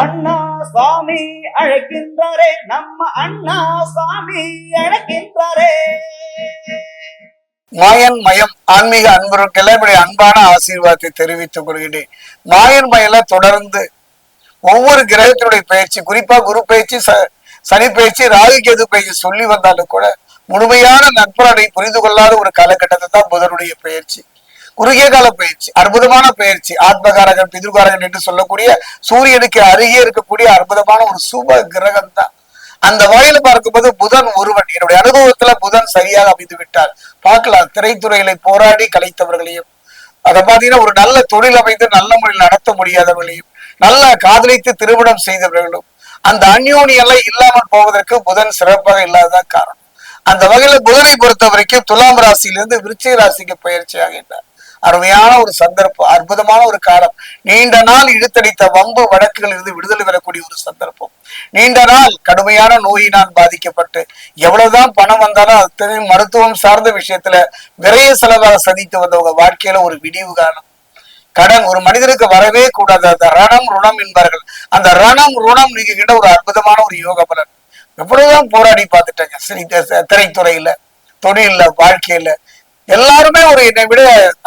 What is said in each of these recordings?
அண்ணா சுவாமி அழைக்கின்றாரே நம்ம அண்ணா சுவாமி அழைக்கின்றாரே. மாயன் மயம் ஆன்மீக அன்பர்களுக்கெல்லாம் இப்படி அன்பான ஆசீர்வாதத்தை தெரிவித்துக் கொள்கிறேன் மாயன் மயில தொடர்ந்து ஒவ்வொரு கிரகத்தினுடைய பயிற்சி குறிப்பா குரு பயிற்சி ச- சனி பயிற்சி ராகு கேது பயிற்சி சொல்லி வந்தாலும் கூட முழுமையான நட்புறனை புரிந்து கொள்ளாத ஒரு காலகட்டத்தை தான் புதனுடைய பயிற்சி குறுகிய கால பயிற்சி அற்புதமான பயிற்சி ஆத்மகாரகன் பிதிர்காரகன் என்று சொல்லக்கூடிய சூரியனுக்கு அருகே இருக்கக்கூடிய அற்புதமான ஒரு சுப கிரகம் தான் அந்த வகையில பார்க்கும்போது புதன் ஒருவன். என்னுடைய அனுபவத்துல புதன் சரியாக அமைந்து விட்டார். பார்க்கலாம். திரைத்துறைகளை போராடி கலைத்தவர்களையும் அதை பாத்தீங்கன்னா ஒரு நல்ல தொழில் அமைந்து நல்ல முறையில் நடத்த முடியாதவர்களையும் நல்ல காதலித்து திருமணம் செய்தவர்களும் அந்த அந்யோனியெல்லாம் இல்லாமல் போவதற்கு புதன் சிறப்பாக இல்லாததான் காரணம். அந்த வகையில புதனை பொறுத்த வரைக்கும் துலாம் ராசியிலிருந்து விருச்சிக ராசிக்கு பயிற்சி ஆகின்றார் அருமையான ஒரு சந்தர்ப்பம் அற்புதமான ஒரு காலம். நீண்ட நாள் இழுத்தடித்த வம்பு வழக்குகள் இருந்து விடுதலை பெறக்கூடிய ஒரு சந்தர்ப்பம். நீண்ட நாள் கடுமையான நோயினால் பாதிக்கப்பட்டு எவ்வளவுதான் பணம் வந்தாலும் அத்தனை மருத்துவம் சார்ந்த விஷயத்துல விரைய செலவாக சந்தித்து வந்தவங்க வாழ்க்கையில ஒரு விடிவு காலம். கடன் ஒரு மனிதனுக்கு வரவே கூடாது. அந்த ரணம் ருணம் என்பார்கள். அந்த ரணம் ருணம் நீங்கிட்ட ஒரு அற்புதமான ஒரு யோக பலன். எவ்வளவுதான் போராடி பார்த்துட்டாங்க. சரி திரைத்துறையில தொழில்ல வாழ்க்கையில. எல்லாருமே ஒரு என்னை விட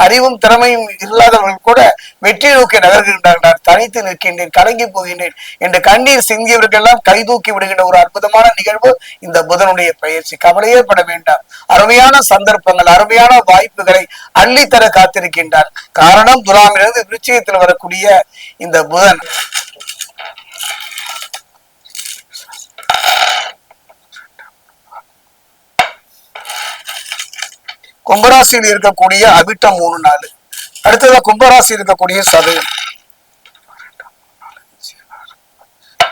அறிவும் திறமையும் இல்லாதவர்கள் கூட வெற்றி நோக்கி நகர்கின்றார்கள். நான் தனித்து நிற்கின்றேன் கலங்கி போகின்றேன் என்று கண்ணீர் சிந்தியவர்களெல்லாம் கைதூக்கி விடுகின்ற ஒரு அற்புதமான நிகழ்வு இந்த புதனுடைய பயிற்சி. கவலையே பட வேண்டாம். அருமையான சந்தர்ப்பங்கள் அருமையான வாய்ப்புகளை அள்ளித்தர காத்திருக்கின்றார். காரணம் துலாமிலிருந்து விருச்சயத்தில் வரக்கூடிய இந்த புதன். கும்பராசியில் இருக்கக்கூடிய அபிட்டம் மூணு நாலு. அடுத்ததா கும்பராசி இருக்கக்கூடிய சதயம்.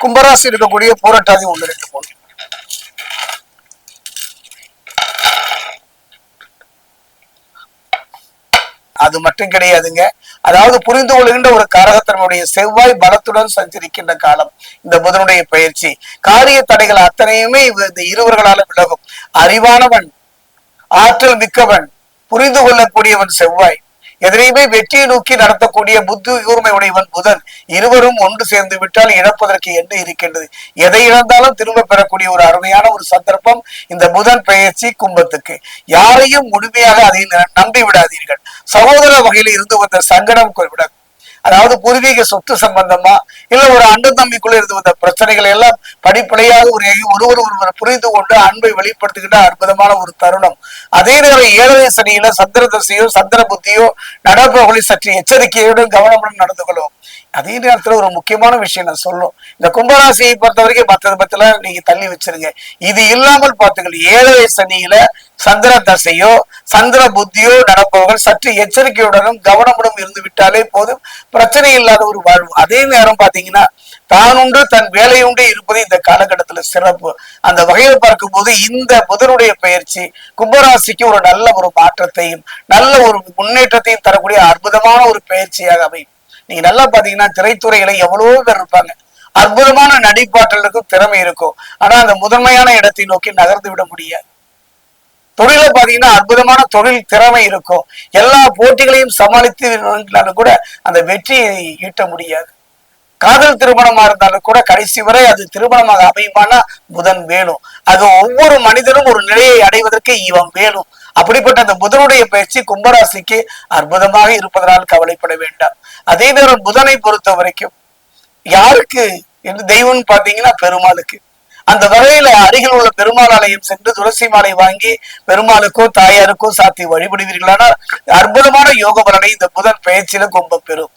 கும்பராசி இருக்கக்கூடிய பூரட்டாதி ஒன்று ரெண்டு மூணு. அது மட்டும் கிடையாதுங்க. அதாவது புரிந்து கொள்கின்ற ஒரு காரகத்தன்மையுடைய செவ்வாய் பலத்துடன் சஞ்சரிக்கின்ற காலம். இந்த புதனுடைய பயிற்சி. காரிய தடைகள் அத்தனையுமே இந்த இருவர்களால விலகும். அறிவானவன் ஆற்றல் மிக்கவன் புரிந்து கொள்ளக்கூடியவன் செவ்வாய். எதிரையுமே வெற்றியை நோக்கி நடத்தக்கூடிய புத்தி கூர்மை உடையவன் புதன். இருவரும் ஒன்று சேர்ந்து விட்டால் இழப்பதற்கு என்ன இருக்கின்றது? எதை இழந்தாலும் திரும்ப பெறக்கூடிய ஒரு அருமையான ஒரு சந்தர்ப்பம் இந்த புதன் பெயர்ச்சி கும்பத்துக்கு. யாரையும் முழுமையாக அதை நம்பி விடாதீர்கள் சகோதர வகையில் இருந்து வந்த சங்கடம் விட அதாவது பூர்வீக சொத்து சம்பந்தமா இல்ல ஒரு அண்ணன் தம்பிக்குள்ள இருந்து வந்த பிரச்சனைகள் எல்லாம் படிப்படியாக ஒரு ஒருவர் ஒருவர் புரிந்து கொண்டு அன்பை வெளிப்படுத்துகின்ற அற்புதமான ஒரு தருணம். அதே நேரம் ஏழரை சனியில சந்திர தசையோ சந்திர புத்தியோ நடப்பவர்களை சற்று எச்சரிக்கையுடன் கவனமுடன் நடந்து கொள்ளும் அதே நேரத்துல ஒரு முக்கியமான விஷயம் நான் சொல்லும் இந்த கும்பராசியை பொறுத்த வரைக்கும் மற்றது பத்தில நீங்க தள்ளி வச்சிருங்க. இது இல்லாமல் பார்த்துங்கள் ஏழரை சனியில சந்திர தசையோ சந்திர புத்தியோ நடப்பவர்கள் சற்று எச்சரிக்கையுடனும் கவனமுடன் இருந்து விட்டாலே போதும். பிரச்சனை இல்லாத ஒரு வாழ்வு. அதே நேரம் பாத்தீங்கன்னா தானுண்டு தன் வேலையுண்டு இருப்பது இந்த காலகட்டத்துல சிறப்பு. அந்த வகையில பார்க்கும்போது இந்த புதனுடைய பயிற்சி கும்பராசிக்கு ஒரு நல்ல ஒரு மாற்றத்தையும் நல்ல ஒரு முன்னேற்றத்தையும் தரக்கூடிய அற்புதமான ஒரு பயிற்சியாக அமையும். நீங்க நல்லா பாத்தீங்கன்னா திரைத்துறையில எவ்வளவோ பேர் இருப்பாங்க. அற்புதமான நடிப்பாற்றல் இருக்கும் திறமை இருக்கும். ஆனா அந்த முதன்மையான இடத்தை நோக்கி நகர்ந்து விட முடியாது. தொழில பாத்தீங்கன்னா அற்புதமான தொழில் திறமை இருக்கும். எல்லா போட்டிகளையும் சமாளித்து கூட அந்த வெற்றியை ஈட்ட முடியாது. காதல் திருமணமா இருந்தாலும் கூட கடைசி வரை அது திருமணமாக அமையுமானா புதன் வேணும். அது ஒவ்வொரு மனிதனும் ஒரு நிலையை அடைவதற்கு இவன் வேணும். அப்படிப்பட்ட அந்த புதனுடைய பயிற்சி கும்பராசிக்கு அற்புதமாக இருப்பதனால் கவலைப்பட வேண்டாம். அதே நேரம் புதனை பொறுத்த வரைக்கும் யாருக்கு என்று தெய்வம்னு பாத்தீங்கன்னா பெருமாளுக்கு. அந்த வகையில அருகில் உள்ள பெருமாள் ஆலயம் சென்று துளசி மாலை வாங்கி பெருமாளுக்கோ தாயாருக்கோ சாத்தி வழிபடுவீர்களானால் அற்புதமான யோக பலனை இந்த புதன் பெயர்ச்சியில கும்ப பெறும்